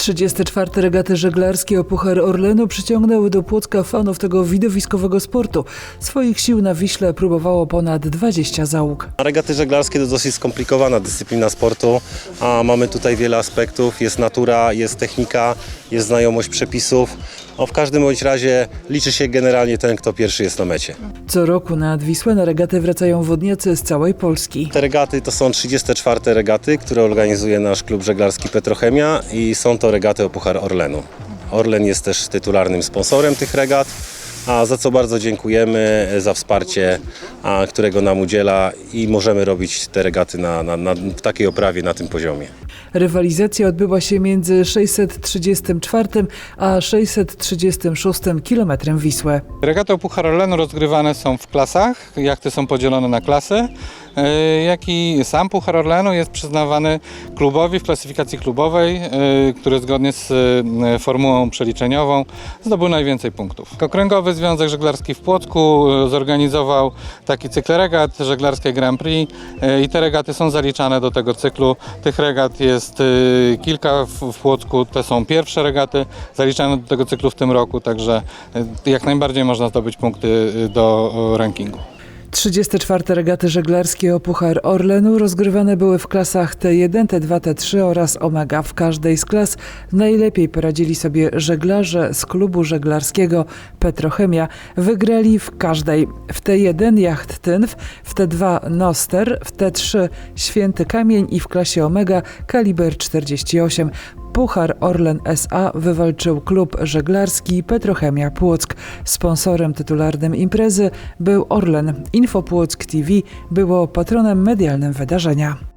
34 regaty żeglarskie o Puchar Orlenu przyciągnęły do Płocka fanów tego widowiskowego sportu. Swoich sił na Wiśle próbowało ponad 20 załóg. Regaty żeglarskie to dosyć skomplikowana dyscyplina sportu, a mamy tutaj wiele aspektów. Jest natura, jest technika, jest znajomość przepisów. No, w każdym bądź razie liczy się generalnie ten, kto pierwszy jest na mecie. Co roku nad Wisłę na regaty wracają wodniacy z całej Polski. Te regaty to są 34 regaty, które organizuje nasz klub żeglarski Petrochemia i są to regaty o Puchar Orlenu. Orlen jest też tytularnym sponsorem tych regat, a za co bardzo dziękujemy za wsparcie, a, którego nam udziela i możemy robić te regaty na, na, na, w takiej oprawie, na tym poziomie. Rywalizacja odbyła się między 634 a 636 kilometrem Wisłę. Regaty o Puchar Orlenu rozgrywane są w klasach, jachty są podzielone na klasy, yy, jak i sam Puchar Orlenu jest przyznawany klubowi w klasyfikacji klubowej, yy, który zgodnie z yy, formułą przeliczeniową zdobył najwięcej punktów. Okręgowy Związek Żeglarski w Płocku zorganizował taki cykl regat, żeglarskie Grand Prix i te regaty są zaliczane do tego cyklu. Tych regat jest yy, kilka w, Płocku, to są pierwsze regaty zaliczane do tego cyklu w tym roku, także yy, jak najbardziej można zdobyć punkty yy, do rankingu. 34 regaty żeglarskie o Puchar Orlenu rozgrywane były w klasach T1, T2, T3 oraz Omega. W każdej z klas najlepiej poradzili sobie żeglarze z klubu żeglarskiego Petrochemia. Wygrali w każdej. W T1 jacht Tynw, w T2 Noster, w T3 Święty Kamień i w klasie Omega kaliber 48. Puchar Orlen SA wywalczył klub żeglarski Petrochemia Płock. Sponsorem tytularnym imprezy był Orlen. Info Płock TV było patronem medialnym wydarzenia.